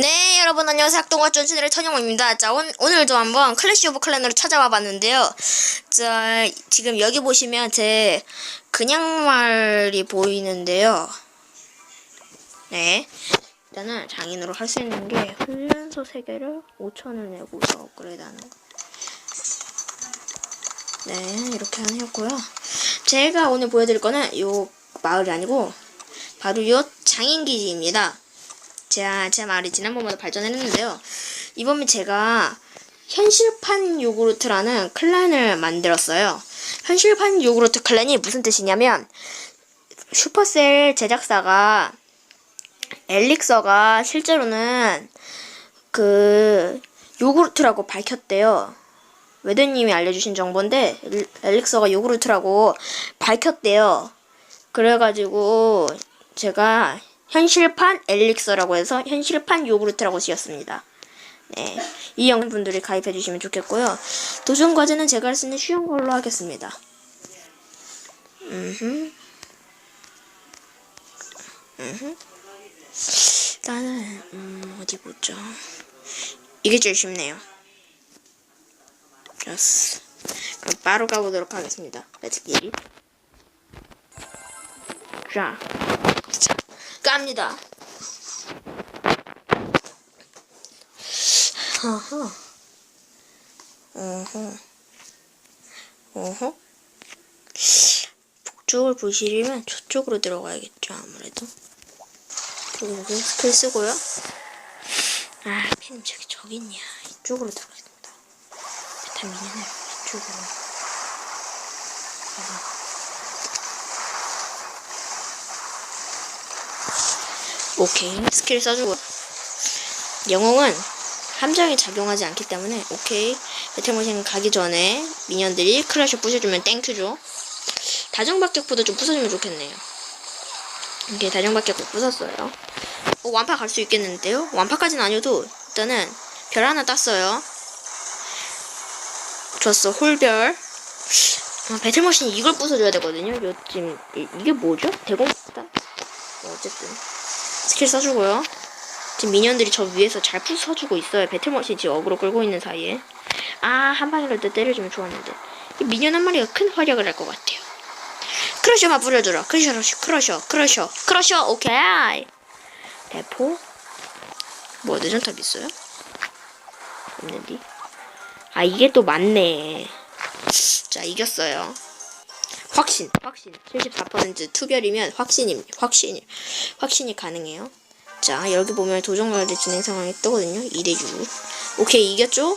네, 여러분 안녕하세요. 학동과 쫀치들의 천영호입니다. 자, 온, 오늘도 한번 클래시 오브 클랜으로 찾아와 봤는데요. 자, 지금 여기 보시면 제 그냥 말이 보이는데요. 네. 일단은 장인으로 할 수 있는 게 훈련소 3개를 5천을 내고서 업그레이드 하는 거. 네, 이렇게 하였고요. 제가 오늘 보여드릴 거는 요 마을이 아니고 바로 요 장인기지입니다. 제가 제 말이 지난번보다 발전했는데요. 이번에 제가 현실판 요구르트라는 클랜을 만들었어요. 현실판 요구르트 클랜이 무슨 뜻이냐면 슈퍼셀 제작사가 엘릭서가 실제로는 그 요구르트라고 밝혔대요. 외대님이 알려주신 정보인데 엘- 엘릭서가 요구르트라고 밝혔대요. 그래가지고 제가 현실판 엘릭서라고 해서 현실판 요구르트라고 지었습니다. 네, 이 영분들이 가입해 주시면 좋겠고요. 도전 과제는 제가 할 수 있는 쉬운 걸로 하겠습니다. 음흠. 음흠. 일단은 음, 어디 보자. 이게 제일 쉽네요. 좋았어. 그럼 바로 가보도록 하겠습니다. Let's 자, 깝니다. 어허. 어허. 어허. 북쪽을 보시려면 저쪽으로 들어가야겠죠, 아무래도. 여기 스킬 쓰고요. 아, 핀 저기, 저기 있냐. 이쪽으로 들어가겠습니다. 비타민을 이쪽으로. 아. 오케이 스킬 써주고. 영웅은 함정이 작용하지 않기 때문에 오케이. 배틀머신 가기 전에 미니언들이 크러쉬 부셔주면 땡큐죠. 다정박격보다 좀 부숴주면 좋겠네요. 이렇게 다정박격도 부쉈어요. 어, 완파 갈 수 있겠는데요? 완파까지는 아니어도 일단은 별 하나 땄어요. 좋았어 홀별. 아, 배틀머신 이걸 부숴줘야 되거든요. 요 지금 이- 이게 뭐죠? 대공다 뭐 어쨌든 스킬 써주고요. 지금 미니언들이 저 위에서 잘 부숴주고 있어요. 배틀머신 지금 어그로 끌고 있는 사이에. 아, 한 방이라도 때려주면 좋았는데. 이 미니언 한 마리가 큰 활약을 할 것 같아요. 크러셔만 뿌려줘라. 크러셔, 크러셔, 크러셔, 크러셔, 오케이. 대포. 뭐, 늦은탑 있어요? 없는디? 아, 이게 또 맞네. 자, 이겼어요. 확신, 확신. 74% 투별이면 확신임, 확신이, 확신이 가능해요. 자, 여기 보면 도전과제 진행 상황이 뜨거든요. 2대6. 오케이, 이겼죠?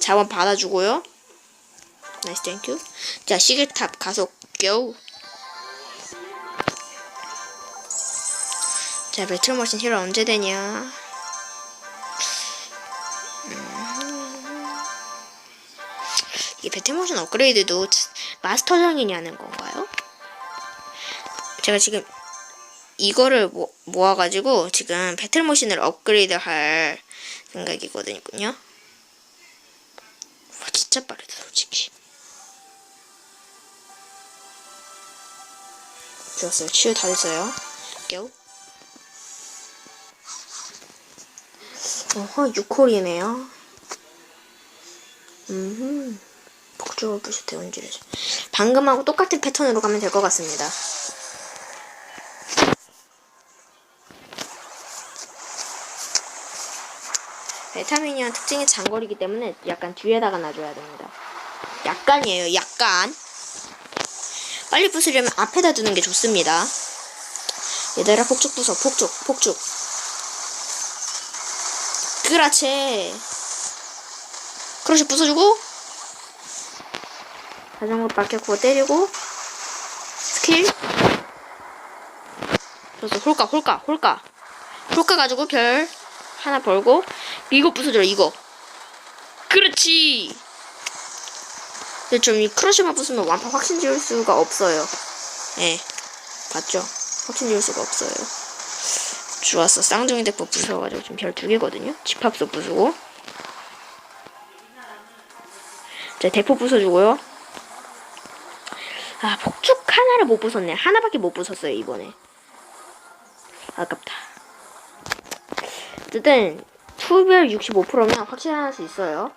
자원 받아주고요. 나이스, 땡큐. 자, 시계탑 가속, 고! 자, 배틀머신 힐러 언제 되냐? 이게 배틀머신 업그레이드도 마스터전이냐는 건가요? 제가 지금 이거를 모, 모아가지고 지금 배틀머신을 업그레이드 할 생각이거든요. 와, 진짜 빠르다, 솔직히. 좋았어요. 치유 다 됐어요. 고. 어허, 6콜이네요. 음 흠. 북쪽을 부셔 대운지르죠. 방금하고 똑같은 패턴으로 가면 될 것 같습니다. 베타민이한 특징이 장거리이기 때문에 약간 뒤에다가 놔줘야 됩니다. 약간이에요, 약간. 빨리 부수려면 앞에다 두는 게 좋습니다. 얘들아, 폭죽 부숴, 폭죽, 폭죽. 그렇지. 그렇지, 부숴주고. 자전거 바뀌었고 때리고 스킬? 그래서 홀까 홀까 홀까. 홀까 가지고 별 하나 벌고 이거 부숴줘라 이거. 그렇지! 근데 좀 이 크러쉬만 부수면 완파 확신 지을 수가 없어요. 예 봤죠? 확신 지을 수가 없어요. 좋았어. 쌍둥이 대포 부숴가지고 지금 별 두 개거든요? 집합소 부수고. 자 대포 부숴주고요 아, 폭죽 하나를 못 부쉈네. 하나밖에 못 부쉈어요, 이번에. 아깝다. 어쨌든, 투별 65%면 확실할 수 있어요.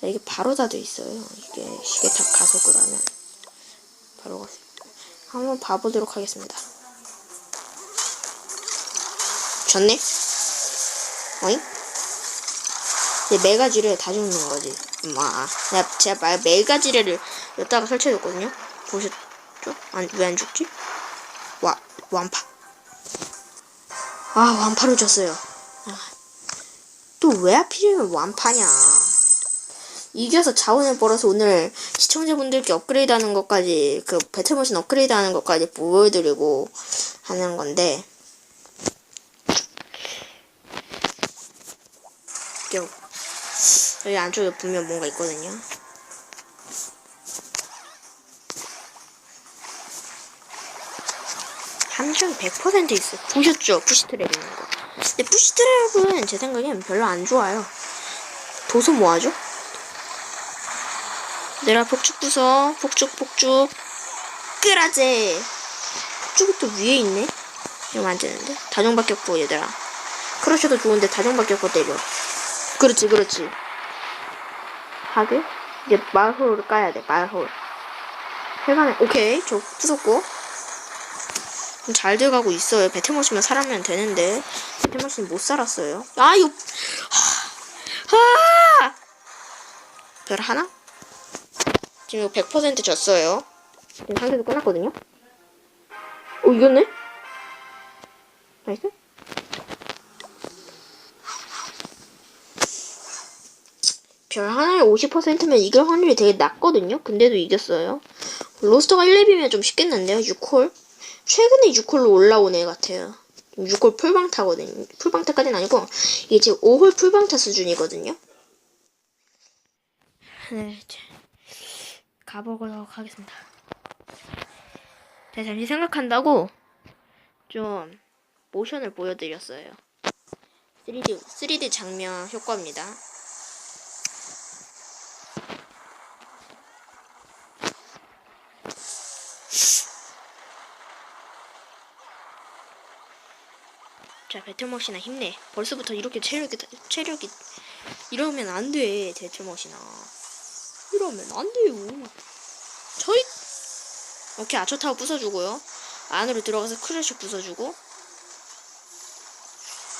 자, 이게 바로 닫혀 있어요. 이게 시계탑 가속을 하면 바로 가서 한번 봐보도록 하겠습니다. 졌네? 어잉? 이제 메가지를 다 죽는 거지. 마. 내가 제가 말 메가지를 여기다가 설치해뒀거든요. 보셨죠? 안, 왜안 죽지? 와, 완파. 아, 완파로 졌어요. 아, 또왜 하필이면 완파냐. 이겨서 자원을 벌어서 오늘 시청자분들께 업그레이드 하는 것까지, 그 배틀머신 업그레이드 하는 것까지 보여드리고 하는 건데, 여기, 여기 안쪽에 분명 뭔가 있거든요. 함정 100% 있어. 보셨죠? 푸시트랩 있는 거. 근데 푸시트랩은 제 생각엔 별로 안 좋아요. 도서 뭐하죠? 내라 폭죽 부서. 폭죽 폭죽. 끄라제. 폭죽이 또 위에 있네. 이러면 안 되는데. 다정박격포 얘들아. 크러셔도 좋은데 다정박격포 때려. 그렇지 그렇지. 하게? 이제 마을홀을 까야 돼. 마을홀. 해가네. 오케이. 저 부쉈고. 좀잘 돼가고 있어요. 배틀머신만 살아면 되는데 배틀머신 못 살았어요. 아 이거 하! 아! 별 하나? 지금 이거 100% 졌어요. 지금 상대도 끝났거든요. 오 이겼네? 나이스. 별 하나에 50%면 이길 확률이 되게 낮거든요. 근데도 이겼어요. 로스터가 1렙이면 좀 쉽겠는데요. 6콜. 최근에 6홀로 올라온 애 같아요. 6홀 풀방타거든요. 풀방타까지는 아니고 이게 지금 5홀 풀방타 수준이거든요. 네, 이제 가보도록 하겠습니다. 제가 잠시 생각한다고 좀 모션을 보여드렸어요. 3D, 3D 장면 효과입니다. 자, 배틀머신아 힘내. 벌써부터 이렇게 체력이 다- 체력이 이러면 안 돼, 배틀머신아. 이러면 안 돼요. 저희 오케이 아처타워 부숴주고요. 안으로 들어가서 크래쉬 부숴주고.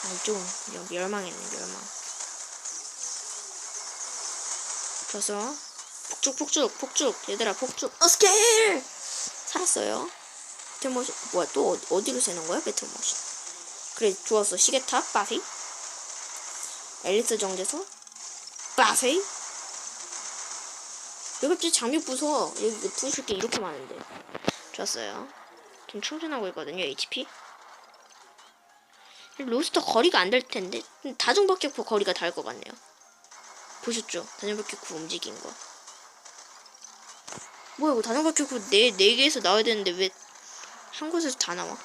아 이쪽은 여- 멸망했네, 멸망. 좋았어. 폭죽, 폭죽, 폭죽. 얘들아, 폭죽. 어, 스케일! 살았어요. 배틀머신, 뭐야, 또 어- 어디로 새는 거야, 배틀머신? 그래 좋았어 시계탑 빠세이. 앨리스 정제소 빠세이. 왜 갑자기 장미 부숴 여기 부실 게 이렇게 많은데. 좋았어요. 지금 충전하고 있거든요 HP 로스터 거리가 안 될 텐데. 다중박격포 거리가 닿을 것 같네요. 보셨죠? 다중박격포 움직인 거. 뭐야 이거 다중박격포 네, 네 개에서 나와야 되는데 왜 한 곳에서 다 나와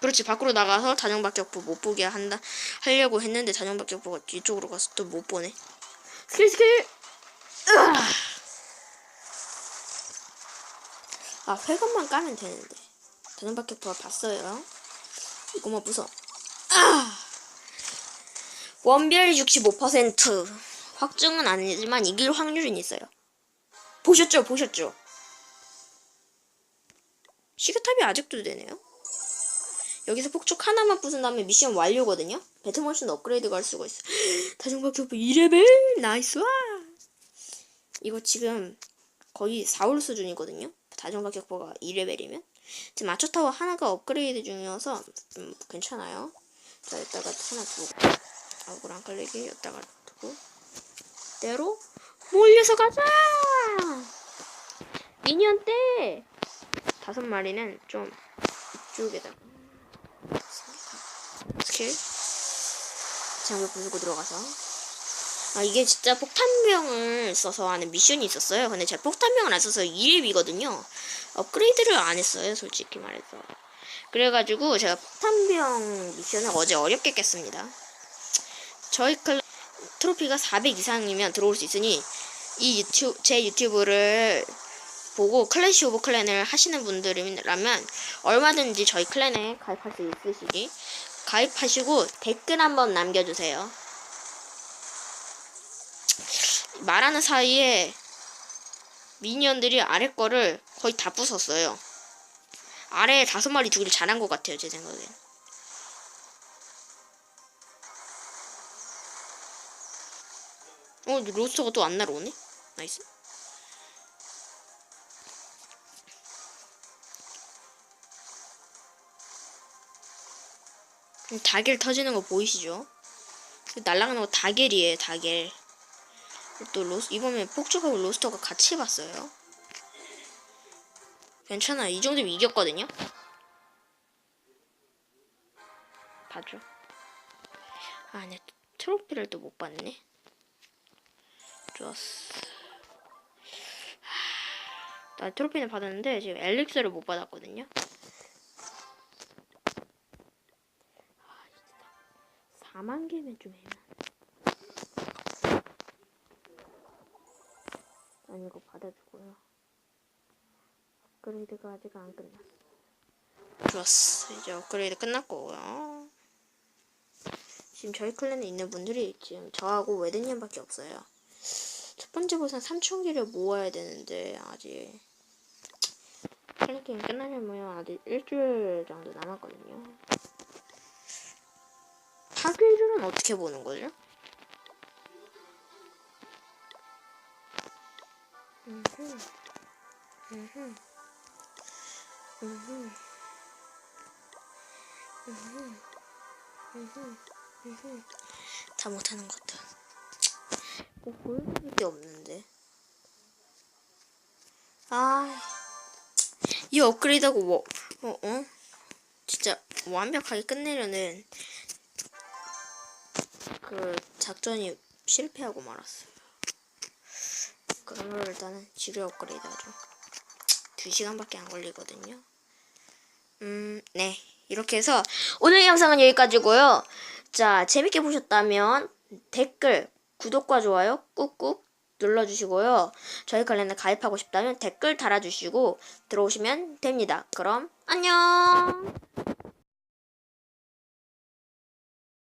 그렇지. 밖으로 나가서 다정박격포 못 보게 한다 하려고 했는데 다정박격포가 이쪽으로 가서 또 못 보네. 스킬 스킬! 으아! 아 회관만 까면 되는데. 다정박격포가 봤어요. 이거만 부숴 아! 원별 65% 확증은 아니지만 이길 확률은 있어요. 보셨죠? 보셨죠? 시계탑이 아직도 되네요 여기서 폭죽 하나만 부순 다음에 미션 완료거든요. 배틀머신 업그레이드가 할 수가 있어. 다중박격포 2레벨 나이스 와. 이거 지금 거의 4월 수준이거든요. 다중박격포가 2레벨이면 지금 마초타워 하나가 업그레이드 중이어서 음, 괜찮아요. 자 여기다가 하나 두고 얼굴 안 걸리게 여기다가 두고 대로 몰려서 가자. 미니언 때 다섯 마리는 좀 이쪽에다가 스 킬. 장벽 부수고 들어가서. 아 이게 진짜 폭탄병을 써서 하는 미션이 있었어요. 근데 제가 폭탄병을 안 써서 2렙이거든요. 업그레이드를 안 했어요 솔직히 말해서. 그래가지고 제가 폭탄병 미션을 어제 어렵게 깼습니다. 저희 클 트로피가 400 이상이면 들어올 수 있으니 이 유튜브 제 유튜브를 보고 클래시 오브 클랜을 하시는 분들이라면 얼마든지 저희 클랜에 가입할 수 있으시기 가입하시고 댓글 한번 남겨주세요. 말하는 사이에 미니언들이 아래 거를 거의 다 부쉈어요. 아래 다섯 마리 주기를 잘한 것 같아요, 제 생각엔. 어, 로스터가 또 안 날아오네? 나이스. 다겔 터지는 거 보이시죠? 그 날아가는 거 다겔이에요, 다겔. 또 로스, 이번에 폭죽하고 로스터가 같이 봤어요. 괜찮아요. 이 정도면 이겼거든요. 봐줘. 아, 네. 트로피를 또 못 봤네. 좋았어. 하, 나 트로피는 받았는데 지금 엘릭스를 못 받았거든요. 4만 개면 좀 애매하네. 난 이거 받아주고요. 업그레이드가 아직 안 끝났어. 좋았어. 이제 업그레이드 끝났고요. 지금 저희 클랜에 있는 분들이 지금 저하고 웨드님밖에 없어요. 첫 번째 보상 3천 개를 모아야 되는데 아직 클랜 게임 끝나려면 아직 일주일 정도 남았거든요. 하기율은 어떻게 보는 거죠? 음흠. 다 못하는 것 같아. 뭐 보여줄 게 없는데. 아, 이 업그레이드하고 뭐, 어, 어? 진짜 완벽하게 끝내려는 그 작전이 실패하고 말았어요. 그러면 일단은 지뢰 업그레이드 하죠. 2시간밖에 안 걸리거든요. 음, 네. 이렇게 해서 오늘 영상은 여기까지고요. 자, 재밌게 보셨다면 댓글, 구독과 좋아요 꾹꾹 눌러주시고요. 저희 관련에 가입하고 싶다면 댓글 달아주시고 들어오시면 됩니다. 그럼 안녕!